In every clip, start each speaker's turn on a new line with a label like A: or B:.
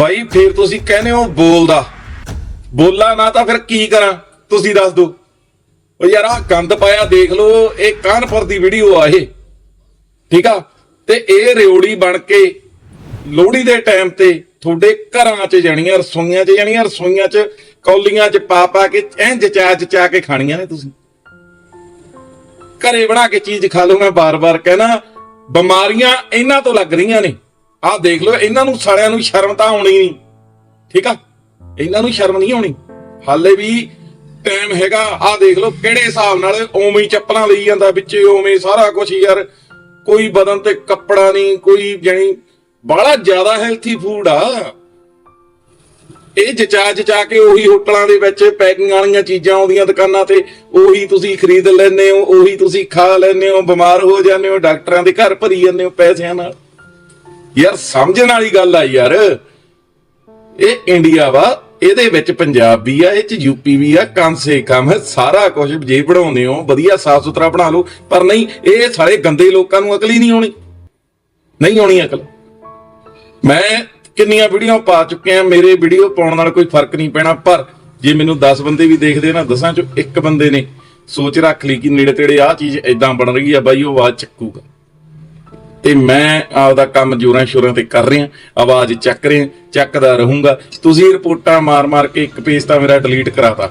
A: ਬਾਈ, ਫੇਰ ਤੁਸੀਂ ਕਹਿੰਦੇ ਹੋ ਬੋਲਦਾ। ਬੋਲਾ ਨਾ ਤਾਂ ਫਿਰ ਕੀ ਕਰਾਂ? ਤੁਸੀਂ ਦੱਸ ਦਿਓ। ਉਹ ਯਾਰ ਆ ਗੰਦ ਪਾਇਆ ਦੇਖ ਲਓ, ਇਹ ਕਾਨਪੁਰ ਦੀ ਵੀਡੀਓ ਆ ਇਹ। ਠੀਕ ਆ? ਤੇ ਇਹ ਰਿਓੜੀ ਬਣ ਕੇ ਲੋਹੜੀ ਦੇ ਟਾਈਮ ਤੇ ਤੁਹਾਡੇ ਘਰਾਂ 'ਚ ਜਾਣੀਆਂ, ਰਸੋਈਆਂ 'ਚ ਜਾਣੀਆਂ, ਰਸੋਈਆਂ 'ਚ, ਕੌਲੀਆਂ 'ਚ ਪਾ ਪਾ ਕੇ ਐਂ ਜਚਾ ਜਚਾ ਕੇ ਖਾਣੀਆਂ ਨੇ ਤੁਸੀਂ। ਘਰੇ ਬਣਾ ਕੇ ਚੀਜ਼ ਖਾ ਲਓ, ਮੈਂ ਬਾਰ-ਬਾਰ ਕਹਿਣਾ, ਬਿਮਾਰੀਆਂ ਇਹਨਾਂ ਤੋਂ ਲੱਗ ਰਹੀਆਂ ਨੇ। ਆਹ ਦੇਖ ਲਓ, ਇਹਨਾਂ ਨੂੰ ਸਾਰਿਆਂ ਨੂੰ ਸ਼ਰਮ ਤਾਂ ਆਉਣੀ ਨਹੀਂ। ਠੀਕ ਆ? ਇਹਨਾਂ ਨੂੰ ਸ਼ਰਮ ਨਹੀਂ ਆਉਣੀ। ਹਾਲੇ ਵੀ ਟਾਈਮ ਹੈਗਾ, ਆਹ ਦੇਖ ਲਓ ਕਿਹੜੇ ਹਿਸਾਬ ਨਾਲ ਉਵੇਂ ਚੱਪਲਾਂ ਲਈ ਜਾਂਦਾ ਵਿੱਚ, ਉਵੇਂ ਸਾਰਾ ਕੁਝ ਯਾਰ। ਕੋਈ ਬਦਨ ਤੇ ਕੱਪੜਾ ਨਹੀਂ, ਕੋਈ ਜਾਨੀ ਬੜਾ ਜ਼ਿਆਦਾ ਹੈਲਥੀ ਫੂਡ ਆ। ਇਹ ਜਚਾ ਜਚਾ ਕੇ ਉਹੀ ਹੋਟਲਾਂ ਦੇ ਵਿੱਚ ਪੈਕਿੰਗ ਵਾਲੀਆਂ ਚੀਜ਼ਾਂ ਆਉਂਦੀਆਂ ਦੁਕਾਨਾਂ ਤੇ, ਉਹੀ ਤੁਸੀਂ ਖਰੀਦ ਲੈਂਦੇ ਹੋ, ਉਹੀ ਤੁਸੀਂ ਖਾ ਲੈਂਦੇ ਹੋ, ਬਿਮਾਰ ਹੋ ਜਾਂਦੇ ਹੋ, ਡਾਕਟਰਾਂ ਦੇ ਘਰ ਭਰੀ ਜਾਂਦੇ ਹੋ ਪੈਸਿਆਂ ਨਾਲ। ਯਾਰ ਸਮਝਣ ਵਾਲੀ ਗੱਲ ਆ ਯਾਰ। ਇਹ ਇੰਡੀਆ ਵਾ, ਇਹਦੇ ਵਿੱਚ ਪੰਜਾਬ ਵੀ ਆ, ਇਹ ਚ ਯੂਪੀ ਵੀ ਆ, ਕਮ ਸੇ ਕਮ ਸਾਰਾ ਕੁਝ ਜੇ ਬਣਾਉਂਦੇ ਹੋ, ਵਧੀਆ ਸਾਫ਼ ਸੁਥਰਾ ਬਣਾ ਲਓ। ਪਰ ਨਹੀਂ, ਇਹ ਸਾਰੇ ਗੰਦੇ ਲੋਕਾਂ ਨੂੰ ਅਕਲ ਹੀ ਨਹੀਂ ਆਉਣੀ। ਨਹੀਂ ਆਉਣੀ ਅਕਲ। ਮੈਂ ਕਿੰਨੀਆਂ ਵੀਡੀਓ ਪਾ ਚੁੱਕਿਆ, ਮੇਰੇ ਵੀਡੀਓ ਪਾਉਣ ਨਾਲ ਕੋਈ ਫ਼ਰਕ ਨਹੀਂ ਪੈਣਾ, ਪਰ ਜੇ ਮੈਨੂੰ 10 ਬੰਦੇ ਵੀ ਦੇਖਦੇ ਨਾ, ਦਸਾਂ ਚੋਂ ਇੱਕ ਬੰਦੇ ਨੇ, ਸੋਚ ਰੱਖ ਲਈ ਕਿ ਨੇੜੇ ਤੇੜੇ ਆਹ ਚੀਜ਼ ਇਦਾਂ ਬਣ ਰਹੀ ਆ, ਬਾਈ ਉਹ ਆਵਾਜ਼ ਚੱਕੂਗਾ। ਤੇ ਮੈਂ ਆਪਦਾ ਕੰਮ ਜੋਰਾਂ ਸ਼ੋਰਾਂ ਤੇ ਕਰ ਰਿਹਾ, ਆਵਾਜ਼ ਚੱਕ ਰਿਹਾ, ਚੱਕਦਾ ਰਹੂੰਗਾ। ਤੁਸੀਂ ਰਿਪੋਰਟਾਂ ਮਾਰ-ਮਾਰ ਕੇ ਇੱਕ ਪੇਜ ਤਾਂ ਮੇਰਾ ਡਿਲੀਟ ਕਰਾਤਾ।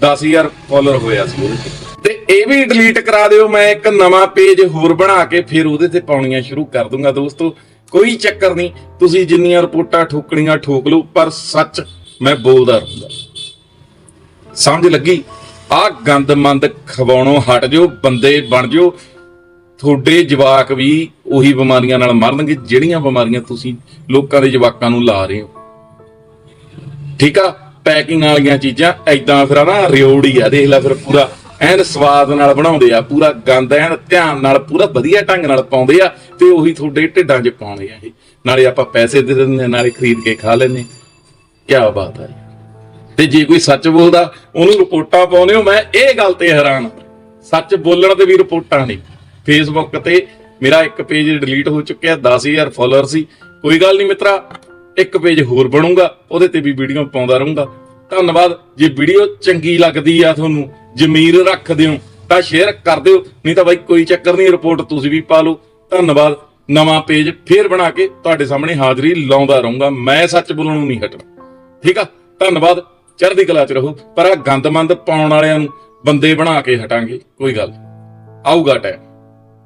A: 10000 ਫਾਲੋਅਰ ਹੋਇਆ ਸੀ ਉਹਦੇ ਤੇ। ਇਹ ਵੀ ਡਿਲੀਟ ਕਰਾ ਦਿਓ, ਮੈਂ ਇੱਕ ਨਵਾਂ ਪੇਜ ਹੋਰ ਬਣਾ ਕੇ ਫਿਰ ਉਹਦੇ ਤੇ ਪਾਉਣੀਆਂ ਸ਼ੁਰੂ ਕਰ ਦੂੰਗਾ ਦੋਸਤੋ। ਕੋਈ ਚੱਕਰ ਨਹੀਂ, ਤੁਸੀਂ ਜਿੰਨੀਆਂ ਰਿਪੋਰਟਾਂ ਠੋਕਣੀਆਂ ਠੋਕ ਲਓ, ਪਰ ਸੱਚ ਮੈਂ ਬੋਲਦਾ ਰਹੂੰਗਾ। ਸਮਝ ਲੱਗੀ? ਆ ਗੰਦਮੰਦ ਖਵਾਉਣੋਂ ਹਟ ਜਾਓ, ਬੰਦੇ ਬਣ ਜਾਓ। ਤੁਹਾਡੇ ਜਵਾਕ ਵੀ ਉਹੀ ਬਿਮਾਰੀਆਂ ਨਾਲ ਮਰਨਗੇ ਜਿਹੜੀਆਂ ਬਿਮਾਰੀਆਂ ਤੁਸੀਂ ਲੋਕਾਂ ਦੇ ਜਵਾਕਾਂ ਨੂੰ ਲਾ ਰਹੇ ਹੋ। ਠੀਕ ਆ? ਪੈਕਿੰਗ ਵਾਲੀਆਂ ਚੀਜ਼ਾਂ ਐਦਾਂ ਫਿਰ ਨਾ ਰਿਓੜੀ ਆ ਦੇਖ ਲੈ ਫਿਰ ਪੂਰਾ ਐਨ ਸਵਾਦ ਨਾਲ ਬਣਾਉਂਦੇ ਆ ਪੂਰਾ ਗੰਦ ਐਨ ਧਿਆਨ ਨਾਲ ਪੂਰਾ ਵਧੀਆ ਢੰਗ ਨਾਲ ਪਾਉਂਦੇ ਆ ਤੇ ਉਹੀ ਤੁਹਾਡੇ ਢਿੱਡਾਂ 'ਚ ਪਾਉਂਦੇ ਆ ਇਹ। ਨਾਲੇ ਆਪਾਂ ਪੈਸੇ ਦੇ ਦਿੰਦੇ ਆ, ਨਾਲੇ ਖਰੀਦ ਕੇ ਖਾ ਲੈਂਦੇ ਕੀ ਬਾਤ ਹੈ ਤੇ ਜੇ ਕੋਈ ਸੱਚ ਬੋਲਦਾ ਉਹਨੂੰ ਰਿਪੋਰਟਾਂ ਪਾਉਂਦੇ ਹੋ ਮੈਂ ਇਹ ਗੱਲ ਤੇ ਹੈਰਾਨ ਸੱਚ ਬੋਲਣ ਤੇ ਵੀ ਰਿਪੋਰਟਾਂ ਨਹੀਂ। ਫੇਸਬੁੱਕ ਤੇ ਮੇਰਾ ਇੱਕ ਪੇਜ ਡਿਲੀਟ ਹੋ ਚੁੱਕਿਆ 10000 ਫਾਲੋਅਰ ਸੀ। ਕੋਈ ਗੱਲ ਨਹੀਂ ਮਿੱਤਰਾ, ਇੱਕ ਪੇਜ ਹੋਰ ਬਣੂਗਾ, ਉਹਦੇ ਤੇ ਵੀ ਵੀਡੀਓ ਪਾਉਂਦਾ ਰਹੂੰਗਾ। ਧੰਨਵਾਦ, ਜੇ ਵੀਡੀਓ ਚੰਗੀ ਲੱਗਦੀ ਆ ਤੁਹਾਨੂੰ, ਜ਼ਮੀਰ ਰੱਖਦੇ ਹੋ ਤਾਂ ਸ਼ੇਅਰ ਕਰ ਦਿਓ, ਨਹੀਂ ਤਾਂ ਬਾਈ ਕੋਈ ਚੱਕਰ ਨਹੀਂ ਰਿਪੋਰਟ ਤੁਸੀਂ ਵੀ ਪਾ ਲਓ। ਧੰਨਵਾਦ, ਨਵਾਂ ਪੇਜ ਫੇਰ ਬਣਾ ਕੇ ਤੁਹਾਡੇ ਸਾਹਮਣੇ ਹਾਜ਼ਰੀ ਲਾਉਂਦਾ ਰਹੂੰਗਾ, ਮੈਂ ਸੱਚ ਬੋਲਣ ਨੂੰ ਨਹੀਂ ਹਟਣਾ। ਠੀਕ ਆ, ਧੰਨਵਾਦ, ਚੜ੍ਹਦੀ ਕਲਾ ਚ ਰਹੋ, ਪਰ ਆ ਗੰਦਮੰਦ ਪਾਉਣ ਵਾਲਿਆਂ ਨੂੰ ਬੰਦੇ ਬਣਾ ਕੇ ਹਟਾਂਗੇ, ਕੋਈ ਗੱਲ ਨੀ। ਆਊਗਾ ਟਾਈਮ